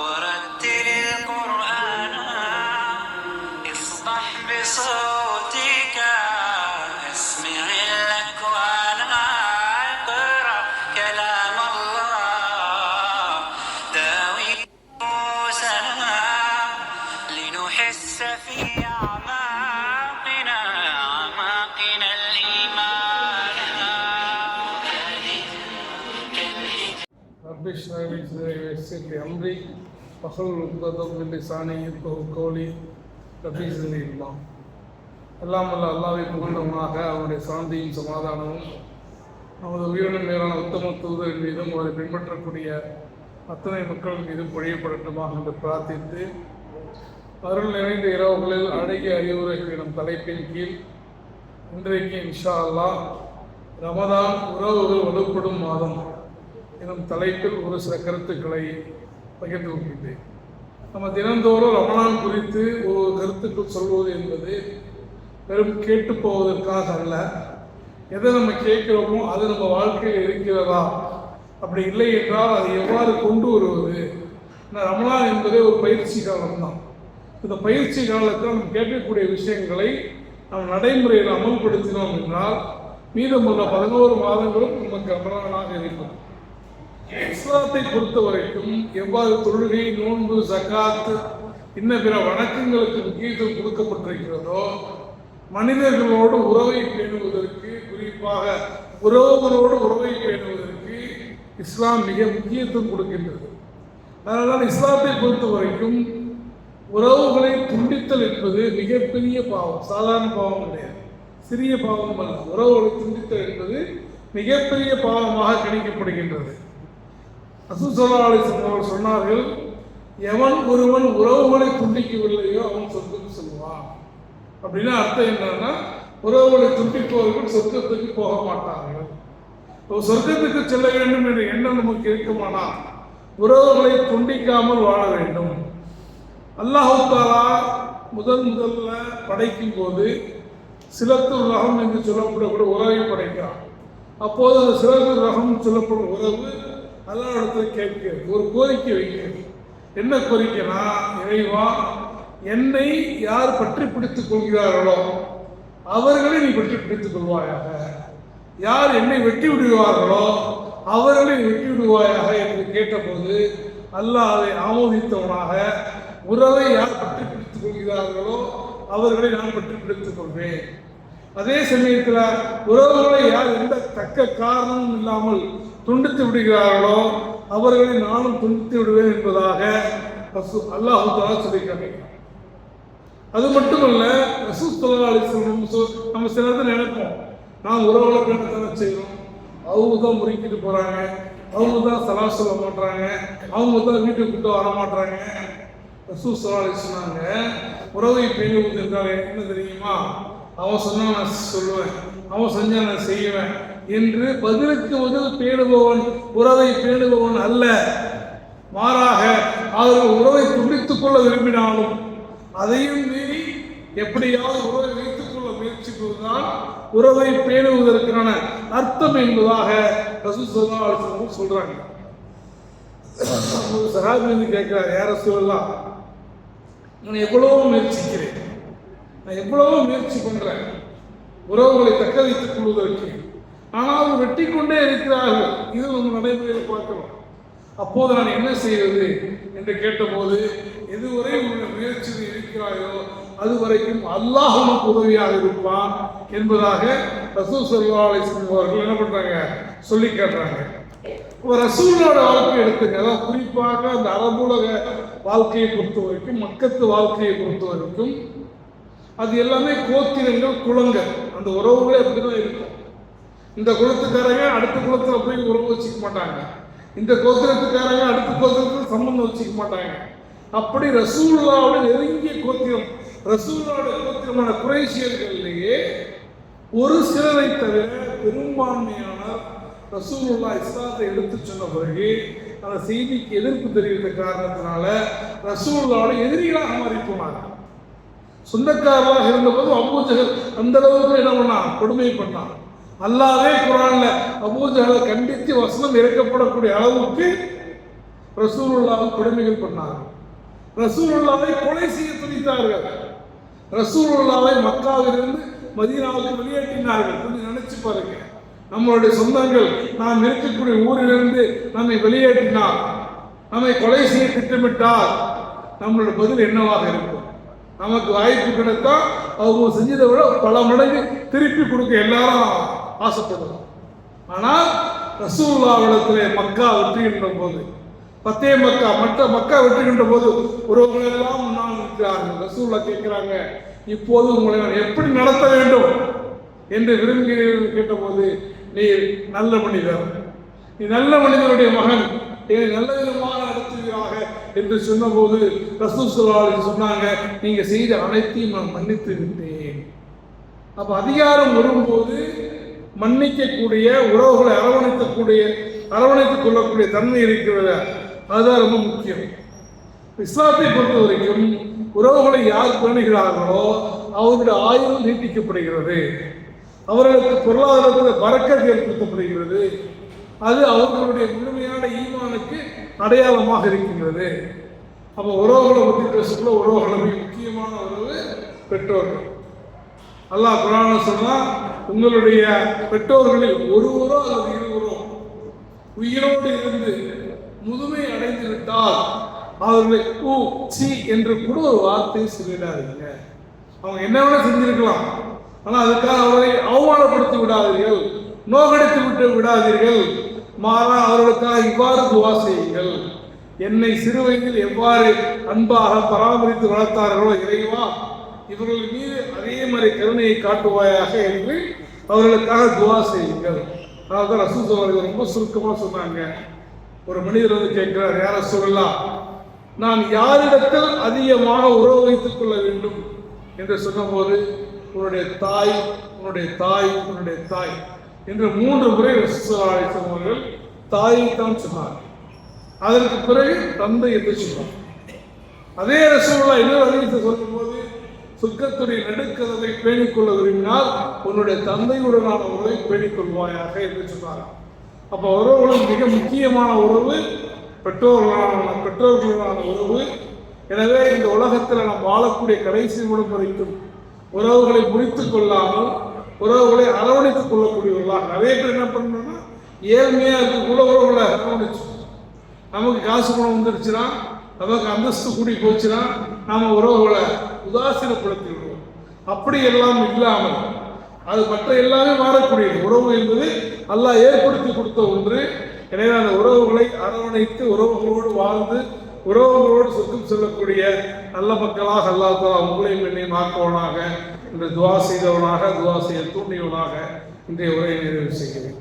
пора. பகல் சாணி கோழி ரபீசன் இல்லாம் எல்லாம் அல்ல அல்லாவை புகழ்ந்தவனாக அவனுடைய சாந்தியும் சமாதானமும் நமது உயிரினும் மேலான உத்தம தூதர் மீதும் அவரை பின்பற்றக்கூடிய அத்தனை மக்கள் மீதும் பொழியப்படட்டுமாக என்று பிரார்த்தித்து அருள் நிறைந்த இரவுகளில் அழகிய அறிவுரைகள் எனும் தலைப்பின் கீழ் இன்றைக்கு இன்ஷா அல்லா ரமதான் உறவுகள் வலுப்படும் மாதம் எனும் தலைப்பில் ஒரு சில கருத்துக்களை பகிர்ந்து கொள்கின்றேன் நம்ம தினந்தோறும் ரமணான் குறித்து ஒரு கருத்துக்கள் சொல்வது என்பது வெறும் கேட்டு போவதற்காக அல்ல. எதை நம்ம கேட்கிறோமோ அது நம்ம வாழ்க்கையில் இருக்கிறதா? அப்படி இல்லை என்றால் அதை எவ்வாறு கொண்டு வருவது? ரமணான் என்பதே ஒரு பயிற்சி காலம்தான். இந்த பயிற்சி காலத்தில் நம்ம கேட்கக்கூடிய விஷயங்களை நம்ம நடைமுறையில் அமல்படுத்தினோம் என்றால் மீதமுள்ள பதினோரு மாதங்களும் நமக்கு ரமணானாக இருக்கும் இஸ்லாத்தை பொறுத்த வரைக்கும் எவ்வாறு தொழுகை நோன்பு ஜக்காத் இன்ன பிற வணக்கங்களுக்கு முக்கியத்துவம் கொடுக்கப்பட்டிருக்கிறதோ மனிதர்களோடு உறவை பேணுவதற்கு குறிப்பாக உறவுகளோடு உறவை பேணுவதற்கு இஸ்லாம் மிக முக்கியத்துவம் கொடுக்கின்றது. அதனால் இஸ்லாத்தை பொறுத்த வரைக்கும் உறவுகளை துண்டித்தல் என்பது மிகப்பெரிய பாவம். சாதாரண பாவம் கிடையாது. சிறிய பாவம் அல்ல. உறவுகளை துண்டித்தல் என்பது மிகப்பெரிய பாவமாக கணிக்கப்படுகின்றது. அசுசல்லா அலிசன் அவர்கள் சொன்னார்கள் எவன் ஒருவன் உறவுகளை துண்டிக்கவில்லையோ அவன் சொர்க்கத்துக்கு செல்வான். அப்படின்னா அர்த்தம் என்னன்னா உறவுகளை துண்டிப்பவர்கள் சொர்க்கத்துக்கு போக மாட்டார்கள். இப்போ சொர்க்கத்துக்கு செல்ல வேண்டும் என்ற எண்ணம் நமக்கு இருக்குமானா? உறவுகளை துண்டிக்காமல் வாழ வேண்டும். அல்லாஹு தாலா முதன் முதல்ல படைக்கும் போது சிலத்துர் ரகம் என்று சொல்லப்படக்கூடிய உறவை படைக்கிறான். அப்போது அந்த ரகம் சொல்லப்படும் உறவு அல்லாஹ் இடத்துல கேட்கிறது ஒரு கோரிக்கை வைக்க என்ன கோரிக்கைனா இறைவா என்னை யார் பற்றி பிடித்துக் கொள்கிறார்களோ அவர்களை நீ பற்றி பிடித்துக் கொள்வாயாக. யார் என்னை வெட்டி விடுவார்களோ அவர்களை வெட்டி விடுவாயாக என்று கேட்டபோது அல்லாஹ் அதை ஆமோதித்தவனாக உறவை யார் பற்றி பிடித்துக் கொள்கிறார்களோ அவர்களை நான் பற்றி பிடித்துக் கொள்வேன். அதே சமயத்தில் உறவுகளை யார் எந்த தக்க காரணமும் இல்லாமல் துண்டித்து விடுகிறார்களோ அவர்களை நானும் துண்டித்து விடுவேன் என்பதாக அல்லாஹு தாலா சொல்லி காமிக்கிறார் அது மட்டுமல்ல ரசூல் நம்ம சில நேரத்தில் நினைப்போம் நான் உறவுகளை தானே செய்கிறோம் அவங்க தான் முறுக்கிட்டு போகிறாங்க அவங்க தான் சலா சொல்ல மாட்டாங்க அவங்க தான் வீட்டுக்கு கூட்டு வர மாட்டாங்க ரசூ சல்லா சொன்னாங்க உறவை பேணுவது என்றால் என்ன தெரியுமா? அவன் சொன்னா நான் சொல்லுவேன் அவன் செஞ்சா நான் செய்வேன். என்று பதிலுக்கு பதில் பேணுபவன் உறவை பேணுபவன் அல்ல. மாறாக அவர்கள் உறவை துண்டித்துக் கொள்ள விரும்பினாலும் அதையும் மீறி எப்படியாவது உறவை வைத்துக் கொள்ள முயற்சிப்பதுதான் உறவை பேணுவதற்கான அர்த்தம் என்பதாக ரசூசல்லா சொல்றாங்க. சகாபி கேட்கிறார் யார சொல்லலாம் நான் எவ்வளவோ முயற்சிக்கிறேன். நான் எவ்வளவோ முயற்சி பண்றேன். உறவுகளை தக்க வைத்துக் கொள்வதற்கு ஆனால் வெட்டி கொண்டே இருக்கிறார்கள். இது நம்ம நடைமுறையில் பார்க்கிறோம் அப்போது நான் என்ன செய்வது என்று கேட்டபோது எதுவரை உங்களுடைய முயற்சியில் இருக்கிறாயோ அது வரைக்கும் அல்லாஹ் உனக்கு உதவியாக இருப்பான் என்பதாக ரசூல் சல்லா அலிஸ்லம் அவர்கள் என்ன பண்ணுறாங்க சொல்லி காட்டுறாங்க. இப்போ ரசூலோட வாழ்க்கை எடுத்துங்க. அதாவது குறிப்பாக அந்த அரபுலக வாழ்க்கையை பொறுத்த வரைக்கும் மக்கத்து வாழ்க்கையை பொறுத்த வரைக்கும் அது எல்லாமே கோத்திரங்கள் குலங்கள். அந்த உறவுகளே அப்படிதான் இருக்கும். இந்த குலத்துக்காரங்க அடுத்த குலத்தில் போய் உறவு வச்சுக்க மாட்டாங்க. இந்த கோத்திரத்துக்காரங்க அடுத்த கோத்திரத்தில் சம்பந்தம் வச்சுக்க மாட்டாங்க. அப்படி ரசூல்லாவோட நெருங்கிய கோத்திரம் ரசூல்லாவோட கோத்திரமான குறைசியர்கள்லேயே ஒரு சிலரை தவிர பெரும்பான்மையான ரசூலுல்லா இஸ்லாத்தை எடுத்து சொன்ன பிறகு அந்த செய்திக்கு எதிர்ப்பு தெரிவித்த காரணத்தினால ரசூல்லாவோட எதிரிகளாக மாறி போனாங்க சொந்தக்காரராக இருந்தபோது அபூஜகல் அந்த அளவுக்கு என்ன பண்ணான் கொடுமை பண்ணான் அல்லாவே குரான்ல அபூஜகலை கண்டித்து வசனம் இறக்கப்படக்கூடிய அளவுக்கு ரசூலுல்லாவை கொடுமைகள் பண்ணார்கள் ரசூலுல்லாவை கொலை செய்ய துணித்தார்கள். ரசூலுல்லாவை மக்காவிலிருந்து மதீனாவுக்கு வெளியேற்றினார்கள் கொஞ்சம் நினைச்சு பாருங்க. நம்மளுடைய சொந்தங்கள் நாம் இருக்கக்கூடிய ஊரிலிருந்து நம்மை வெளியேற்றினார். நம்மை கொலை செய்ய திட்டமிட்டால் நம்மளுடைய பதில் என்னவாக இருக்கும்? நமக்கு வாய்ப்பு கிடைத்தா அவங்க செஞ்சதை விட பல மடங்கு திருப்பி கொடுக்க எல்லாரும் ஆசைப்படுவோம் ஆனால் ரசூல்லாவிடத்திலே மக்கா வெற்றுகின்ற போது பத்தே மக்கா மற்ற மக்கா வெற்றுகின்ற போது ஒருவர்கள் எல்லாம் முன்னால் நிற்கிறார்கள். ரசூல்லா கேட்கிறாங்க இப்போது உங்களை நான் எப்படி நடத்த வேண்டும் என்று விரும்புகிறீர்கள் கேட்டபோது நீ நல்ல மனிதர். நீ நல்ல மனிதனுடைய மகன். என்னை நல்ல விதமாக நடத்துவீராக என்று சொன்னபோது ரசூல் சொல்லாளர் சொன்னாங்க நீங்க செய்த அனைத்தையும் நான் மன்னித்து விட்டேன். அப்ப அதிகாரம் வரும்போது மன்னிக்கக்கூடிய உறவுகளை அரவணைக்கக்கூடிய அரவணைத்துக் கொள்ளக்கூடிய தன்மை இருக்கிறது. அதுதான் ரொம்ப முக்கியம். இஸ்லாத்தை பொறுத்த வரைக்கும் உறவுகளை யார் பேணுகிறார்களோ அவர்களுடைய ஆயுள் நீட்டிக்கப்படுகிறது. அவர்களுக்கு பொருளாதாரத்தில் பறக்கத் ஏற்படுத்தப்படுகிறது. அது அவர்களுடைய முழுமையான ஈமானுக்கு அடையாளமாக இருக்கின்றது. அப்போ உறவுகளை பற்றி பேசக்குள்ள உறவுகளை முக்கியமான உறவு பெற்றோர்கள். அல்லாஹ் குரான சொன்னால் உங்களுடைய பெற்றோர்களில் ஒருவரோ அல்லது இருவரோ உயிரோடு இருந்து முதுமை அடைந்து விட்டால் அவர்களை ஊ சி என்று கூட ஒரு வார்த்தை சொல்லிடாதீங்க. அவங்க என்ன வேணா செஞ்சிருக்கலாம். ஆனால் அதுக்காக அவரை அவமானப்படுத்தி விடாதீர்கள். நோகடித்து விட்டு விடாதீர்கள். மாறா அவர்களுக்காக இவ்வாறு துவா செய்யுங்கள். என்னை சிறு வயதில் எவ்வாறு அன்பாக பராமரித்து வளர்த்தார்களோ இறைவா இவர்கள் மீது அதே மாதிரி கருணையை காட்டுவாயாக என்று அவர்களுக்காக துவா செய்யுங்கள். அதாவது ரசூல் அவர்கள் ரொம்ப சுருக்கமாக சொன்னாங்க. ஒரு மனிதர் வந்து கேட்கிறார் யார சொல்லலாம் நான் யாரிடத்தில் அதிகமாக உறவு வைத்துக் கொள்ள வேண்டும்? என்று சொன்னபோது உன்னுடைய தாய் உன்னுடைய தாய் உன்னுடைய தாய். என்று மூன்று முறை ரசூல் அவர்கள் தாயை தான் சொன்னார் அதற்கு பிறகு தந்தை என்று சொன்னார் அதே ரசூல்லா இன்னொரு அறிவித்து சொல்லும்போது துக்கத்துடைய நடுக்கதவை பேணிக்கொள்ள விரும்பினால் உன்னுடைய தந்தையுடனான உறவை பேணிக்கொள்வாயாக என்று சொன்னார். அப்போ உறவுகளும் மிக முக்கியமான உறவு பெற்றோர்களான பெற்றோர்களுடனான உறவு. எனவே இந்த உலகத்தில் நாம் வாழக்கூடிய கடைசி மூலம் வரைக்கும் உறவுகளை முறித்துக் கொள்ளாமல் உறவுகளை அரவணைத்துக் கொள்ளக்கூடியவர்களாக. நிறைய பேர் என்ன பண்ணணும்னா ஏழ்மையாக இருக்கக்கூட உறவுகளை அரவணைச்சு நமக்கு காசு பணம் வந்துருச்சுன்னா நமக்கு அந்தஸ்து கூடி போச்சுன்னா நாம் உறவுகளை உதாசீனப்படுத்தி விடுவோம். அப்படி எல்லாம் இல்லாமல் அது மற்ற எல்லாமே மாறக்கூடியது. உறவு என்பது அல்லாஹ் ஏற்படுத்தி கொடுத்த ஒன்று. எனவே அந்த உறவுகளை அரவணைத்து உறவுகளோடு வாழ்ந்து உறவுகளோடு சுத்தம் செல்லக்கூடிய நல்ல மக்களாக அல்லாஹ் உங்களையும் என்னையும் ஆக்குவனாக என்று துவா செய்தவனாக துவா செய்ய தூண்டியவனாக இன்றைய உரையை நிறைவு செய்கிறேன்.